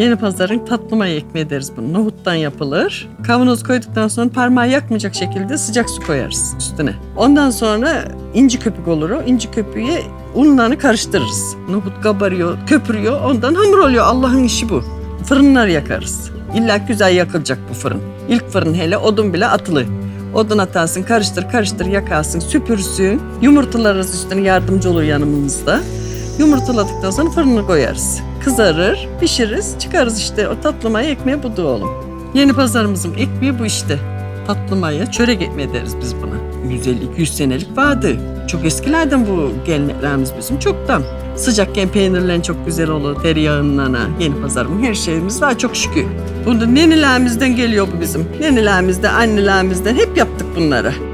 Yeni pazarın tatlı maya ekmeği deriz bunu. Nohuttan yapılır. Kavanoz koyduktan sonra parmağı yakmayacak şekilde sıcak su koyarız üstüne. Ondan sonra inci köpük olur o. İnci köpüğe unlarını karıştırırız. Nohut kabarıyor, köpürüyor. Ondan hamur oluyor. Allah'ın işi bu. Fırınlar yakarız. İlla güzel yakılacak bu fırın. İlk fırın hele odun bile atılı. Odun atarsın, karıştır karıştır yakarsın, süpürsün. Yumurtalarız üstüne yardımcı olur yanımızda. Yumurtaladıktan sonra fırına koyarız. Kızarır, pişiririz, çıkarız işte. O tatlı maya ekmeği budur oğlum. Yeni pazarımızın ekmeği bu işte. Tatlı maya, çörek ekmeği deriz biz buna. 150-200 senelik vardı. Çok eskilerden bu geleneklerimiz bizim çoktan. Sıcakken peynirlerin çok güzel olur, tereyağından ha. Yeni pazarımın her şeyimiz var çok şükür. Bunu nenelerimizden geliyor bu bizim. Nenelerimizden, annelerimizden hep yaptık bunları.